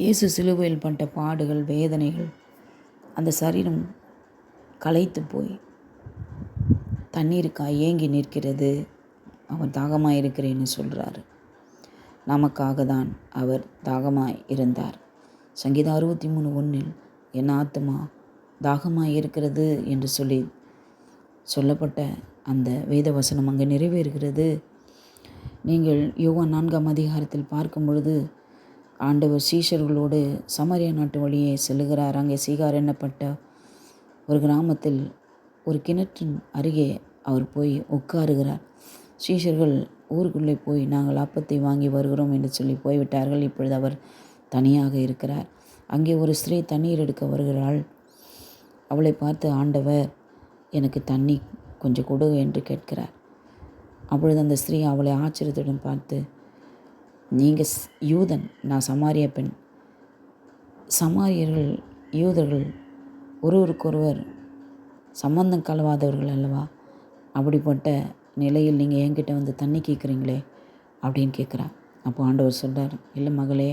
இயேசு சிலுவையில் பட்ட பாடுகள் வேதனைகள் அந்த சரீரம் களைத்து போய் தண்ணீருக்காய் ஏங்கி நிற்கிறது. அவர் தாகமாக இருக்கிறேன்னு சொல்கிறாரு நமக்காக தான் அவர் தாகமாக இருந்தார். சங்கீதம் அறுபத்தி மூணு ஒன்றில் என் ஆத்மா தாகமாக இருக்கிறது என்று சொல்லி சொல்லப்பட்ட அந்த வேத வசனம் அங்கே நிறைவேறுகிறது. நீங்கள் யோகா நான்காம் அதிகாரத்தில் பார்க்கும் பொழுது ஆண்டவர் சீஷர்களோடு சமரியா நாட்டு வழியே செல்லுகிறார். அங்கே சீகார் என்னப்பட்ட ஒரு கிராமத்தில் ஒரு கிணற்றின் அருகே அவர் போய் உட்காருகிறார். சீஷர்கள் ஊருக்குள்ளே போய் நாங்கள் அப்பத்தை வாங்கி வருகிறோம் என்று சொல்லி போய்விட்டார்கள். இப்பொழுது அவர் தனியாக இருக்கிறார். அங்கே ஒரு ஸ்திரீ தண்ணீர் எடுக்க வருகிறாள். அவளை பார்த்து ஆண்டவர் எனக்கு தண்ணி கொஞ்சம் கொடு என்று கேட்கிறார். அப்பொழுது அந்த ஸ்திரீ அவளை ஆச்சரியத்துடன் பார்த்து நீங்கள் யூதன் நான் சமாரிய பெண். சமாரியர்கள் யூதர்கள் ஒருவருக்கொருவர் சம்பந்தம் கலவாதவர்கள் அல்லவா? அப்படிப்பட்ட நிலையில் நீங்கள் என்கிட்ட வந்து தண்ணி கேட்குறீங்களே அப்படின்னு கேட்குறா அப்போ ஆண்டவர் சொல்கிறார் இல்லை மகளே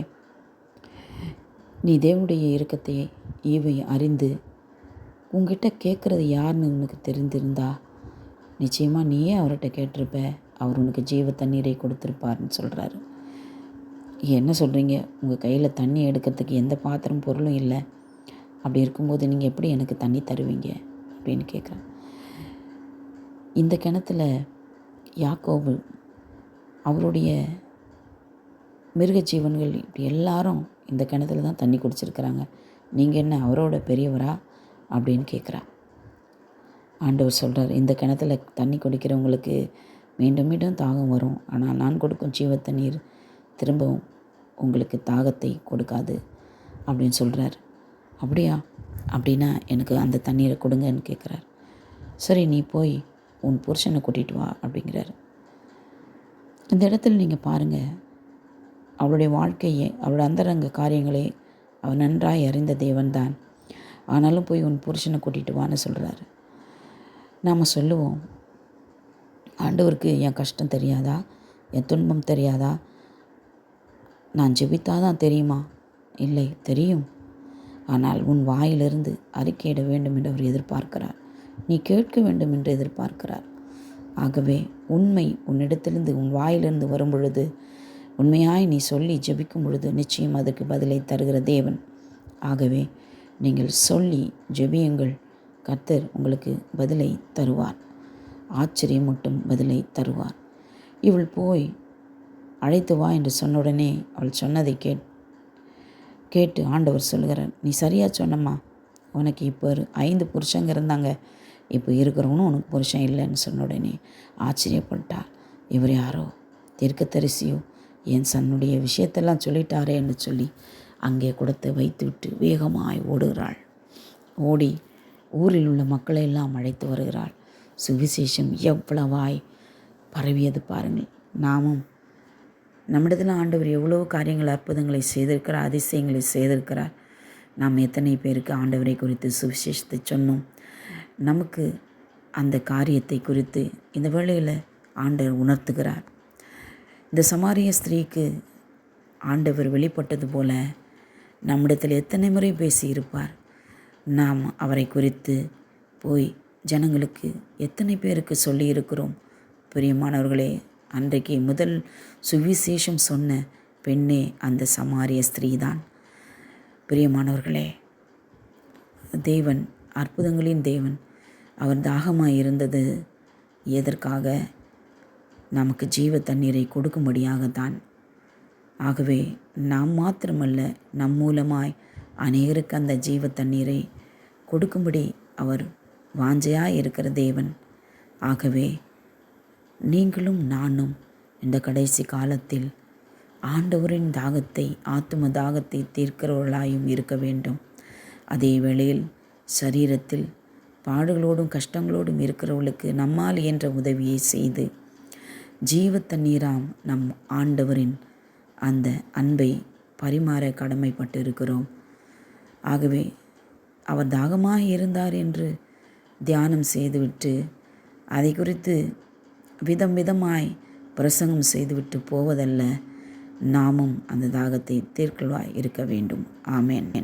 நீ தேவனுடைய இறக்கத்தை ஈவை அறிந்து உங்ககிட்ட கேட்குறது யாருன்னு உனக்கு தெரிந்திருந்தா நிச்சயமாக நீயே அவர்கிட்ட கேட்டிருப்ப அவர் உனக்கு ஜீவ தண்ணீரை கொடுத்துருப்பாருன்னு சொல்கிறாரு என்ன சொல்கிறீங்க உங்கள் கையில் தண்ணி எடுக்கிறதுக்கு எந்த பாத்திரம் பொருளும் இல்லை. அப்படி இருக்கும்போது நீங்கள் எப்படி எனக்கு தண்ணி தருவீங்க? அப்படின்னு கேட்குறேன் இந்த கிணத்துல யாக்கோபு அவருடைய மிருக ஜீவன்கள் இப்படி எல்லாரும் இந்த கிணத்துல தான் தண்ணி குடிச்சிருக்கிறாங்க. நீங்கள் என்ன அவரோட பெரியவரா? அப்படின்னு கேட்குறா ஆண்டவர் சொல்கிறார் இந்த கிணத்துல தண்ணி குடிக்கிறவங்களுக்கு மீண்டும் மீண்டும் தாகம் வரும். ஆனால் நான் கொடுக்கும் ஜீவ தண்ணீர் திரும்பவும் உங்களுக்கு தாகத்தை கொடுக்காது அப்படின்னு சொல்கிறார் அப்படியா? அப்படின்னா எனக்கு அந்த தண்ணீரை கொடுங்கன்னு கேட்குறார் சரி நீ போய் உன் புருஷனை கூட்டிகிட்டு வா அப்படிங்கிறாரு. இந்த இடத்துல நீங்கள் பாருங்கள் அவளுடைய வாழ்க்கையை அவளோட அந்தரங்க காரியங்களை அவள் நன்றாய் அறிந்த தேவன்தான். ஆனாலும் போய் உன் புருஷனை கூட்டிகிட்டு வான்னு சொல்கிறாரு நாம் சொல்லுவோம் ஆண்டவருக்கு என் கஷ்டம் தெரியாதா? என் துன்பம் தெரியாதா? நான் ஜெபித்தாதான் தெரியுமா? இல்லை தெரியும். ஆனால் உன் வாயிலிருந்து அறிக்கையிட வேண்டும் என்று அவர் எதிர்பார்க்கிறார். நீ கேட்க வேண்டும் என்று எதிர்பார்க்கிறார். ஆகவே உண்மை உன்னிடத்திலிருந்து உன் வாயிலிருந்து வரும் பொழுது உண்மையாய் நீ சொல்லி ஜெபிக்கும் பொழுது நிச்சயம் அதற்கு பதிலை தருகிற தேவன். ஆகவே நீங்கள் சொல்லி ஜெபியுங்கள். கர்த்தர் உங்களுக்கு பதிலை தருவார். ஆச்சரியமூட்டும் பதிலை தருவார். இவள் போய் அழைத்து வா என்று சொன்ன உடனே அவள் சொன்னதை கேட் கேட்டு ஆண்டவர் சொல்கிறார் நீ சரியாக சொன்னம்மா. உனக்கு இப்போ ஐந்து புருஷங்க இருந்தாங்க. இப்போ இருக்கிறவனும் உனக்கு புருஷன் இல்லைன்னு சொன்ன உடனே ஆச்சரியப்பட்டாள். இவர் யாரோ? தீர்க்கத்தரிசியோ என் சன்னுடைய விஷயத்தெல்லாம் சொல்லிட்டாரே என்று சொல்லி அங்கே கொடுத்து வைத்துவிட்டு வேகமாய் ஓடுகிறாள். ஓடி ஊரில் உள்ள மக்களை எல்லாம் அழைத்து வருகிறாள். சுவிசேஷம் எவ்வளவாய் பரவியது பாருங்கள். நாமும் நம்மிடத்தில் ஆண்டவர் எவ்வளோ காரியங்கள் அற்புதங்களை செய்திருக்கிறார் அதிசயங்களை செய்திருக்கிறார். நாம் எத்தனை பேருக்கு ஆண்டவரை குறித்து சுவிசேஷத்தை சொன்னோம். நமக்கு அந்த காரியத்தை குறித்து இந்த வேளையில் ஆண்டவர் உணர்த்துகிறார். இந்த சமாரிய ஸ்திரீக்கு ஆண்டவர் வெளிப்பட்டது போல நம்மிடத்தில் எத்தனை முறை பேசியிருப்பார் நாம் அவரை குறித்து போய் ஜனங்களுக்கு எத்தனை பேருக்கு சொல்லியிருக்கிறோம். பிரியமானவர்களே அன்றைக்கு முதல் சுவிசேஷம் சொன்ன பெண்ணே அந்த சமாரிய ஸ்திரீதான். பிரியமானவர்களே தேவன் அற்புதங்களின் தேவன் அவர் தாகமாக இருந்தது எதற்காக? நமக்கு ஜீவ தண்ணீரை கொடுக்கும்படியாகத்தான். ஆகவே நாம் மாத்திரமல்ல நம் மூலமாய் அநேகருக்கு அந்த ஜீவ தண்ணீரை கொடுக்கும்படி அவர் வாஞ்சையாக இருக்கிற தேவன். ஆகவே நீங்களும் நானும் இந்த கடைசி காலத்தில் ஆண்டவரின் தாகத்தை ஆத்தும தாகத்தை தீர்க்கிறவர்களாயும் இருக்க வேண்டும். அதே வேளையில் சரீரத்தில் பாடுகளோடும் கஷ்டங்களோடும் இருக்கிறவர்களுக்கு நம்மால் என்ற உதவியை செய்து ஜீவ தண்ணீராம் நம் ஆண்டவரின் அந்த அன்பை பரிமாற கடமைப்பட்டு இருக்கிறோம் ஆகவே அவர் தாகமாக இருந்தார் என்று தியானம் செய்துவிட்டு அதை குறித்து விதம் விதமாய் பிரசங்கம் செய்துவிட்டு போவதல்ல நாமும் அந்த தாகத்தை தீர்க்கலாய் இருக்க வேண்டும். ஆமேன்.